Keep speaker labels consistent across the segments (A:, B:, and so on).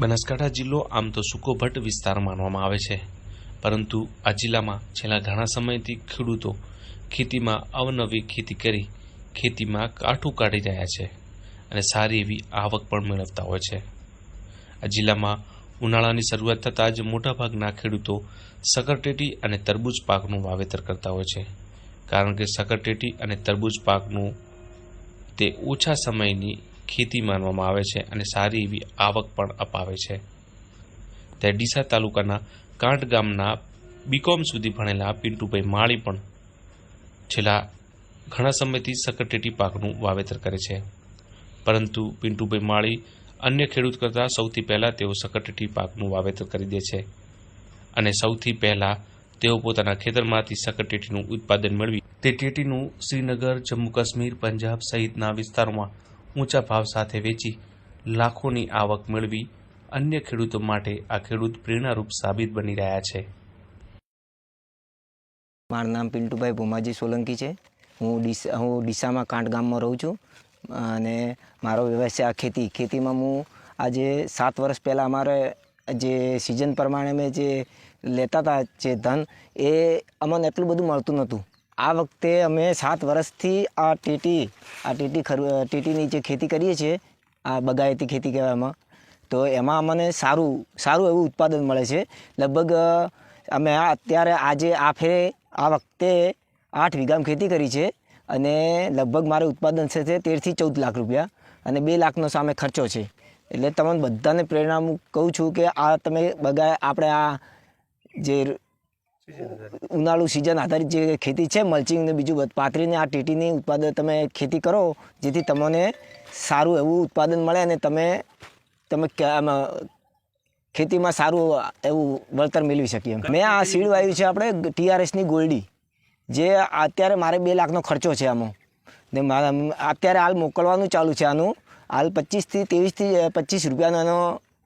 A: બનાસકાંઠા જિલ્લો આમ તો સુકોભટ્ટ વિસ્તાર માનવામાં આવે છે. પરંતુ આ જિલ્લામાં છેલ્લા ઘણા સમયથી ખેડૂતો ખેતીમાં અવનવી ખેતી કરી ખેતીમાં કાઠું કાઢી રહ્યા છે અને સારી એવી આવક પણ મેળવતા હોય છે. આ જિલ્લામાં ઉનાળાની શરૂઆત થતાં જ મોટાભાગના ખેડૂતો સકરટેટી અને તરબૂચ પાકનું વાવેતર કરતા હોય છે. કારણ કે સકરટેટી અને તરબૂચ પાકનું તે ઓછા સમયની ખેતી માનવામાં આવે છે અને સારી એવી આવક પણ અપાવે છે. ત્યારે ડીસા તાલુકાના કાંઠ ગામના બીકોમ સુધી ભણેલા પિન્ટુભાઈ માળી પણ છેલ્લા ઘણા સમયથી સકરટેટી પાકનું વાવેતર કરે છે. પરંતુ પિન્ટુભાઈ માળી અન્ય ખેડૂત કરતાં સૌથી પહેલાં તેઓ સકરટેટી પાકનું વાવેતર કરી દે છે અને સૌથી પહેલાં તેઓ પોતાના ખેતરમાંથી સકરટેટીનું ઉત્પાદન મેળવી. તે ટેટીનું શ્રીનગર, જમ્મુ કાશ્મીર, પંજાબ સહિતના વિસ્તારોમાં ઊંચા ભાવ સાથે વેચી લાખોની આવક મેળવી અન્ય ખેડૂતો માટે આ ખેડૂત પ્રેરણારૂપ સાબિત બની રહ્યા છે.
B: મારું નામ પિન્ટુભાઈ ભૂમાજી સોલંકી છે. હું ડીસા, હું ડીસામાં કાંઠ ગામમાં રહું છું અને મારો વ્યવસાય આ ખેતી. ખેતીમાં હું આજે સાત વર્ષ પહેલાં અમારે જે સિઝન પ્રમાણે મેં જે લેતા હતા જે ધન એ અમને એટલું બધું મળતું નહોતું. આ વખતે અમે સાત વર્ષથી આ ટીટી આ ટીટી ખર ટીટીની જે ખેતી કરીએ છીએ, આ બગાયતી ખેતી કહેવામાં, તો એમાં અમને સારું સારું એવું ઉત્પાદન મળે છે. લગભગ અમે અત્યારે આજે આ ફેરે આ વખતે આઠ વીઘામ ખેતી કરી છે અને લગભગ મારે ઉત્પાદન છે તેરથી ચૌદ લાખ રૂપિયા અને બે લાખનો સામે ખર્ચો છે. એટલે તમને બધાને પ્રેરણા હું કહું છું કે આ તમે બગાય, આપણે આ જે ઉનાળુ સિઝન આધારિત જે ખેતી છે મલ્ચિંગ ને બીજું બધું પાથરીને આ ટીટીની ઉત્પાદન તમે ખેતી કરો જેથી તમને સારું એવું ઉત્પાદન મળે અને તમે તમે ખેતીમાં સારું એવું વળતર મેળવી શકીએ મેં આ સીડ વાવ્યું છે આપણે ટીઆરએસની ગોલ્ડી જે અત્યારે મારે બે લાખનો ખર્ચો છે આમાં. ને મારા અત્યારે હાલ મોકલવાનું ચાલુ છે આનું. હાલ પચીસથી ત્રેવીસથી પચીસ રૂપિયાનો એનો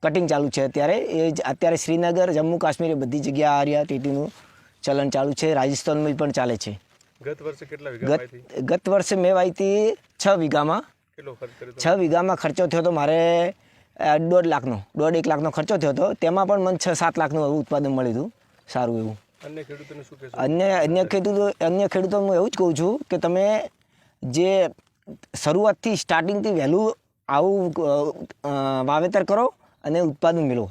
B: કટિંગ ચાલુ છે અત્યારે. એ જ અત્યારે શ્રીનગર જમ્મુ કાશ્મીર બધી જગ્યા આ રહ્યા ટીટીનું. ચલણ ચાલુ છે રાજસ્થાનમાં પણ ચાલે છે.
C: ગત વર્ષે કેટલા વીઘા
B: ગત ગત વર્ષે મેં વાવી હતી છ વીઘામાં છ વીઘામાં ખર્ચો થયો હતો મારે દોઢ લાખનો દોઢ એક લાખનો ખર્ચો થયો હતો. તેમાં પણ મને છ સાત લાખનું ઉત્પાદન મળ્યું હતું. સારું એવું.
C: અન્ય ખેડૂતોને શું
B: અન્ય અન્ય ખેડૂતો અન્ય ખેડૂતો હું એવું જ કહું છું કે તમે જે શરૂઆતથી સ્ટાર્ટિંગથી વહેલું આવું વાવેતર કરો અને ઉત્પાદન મેળવો.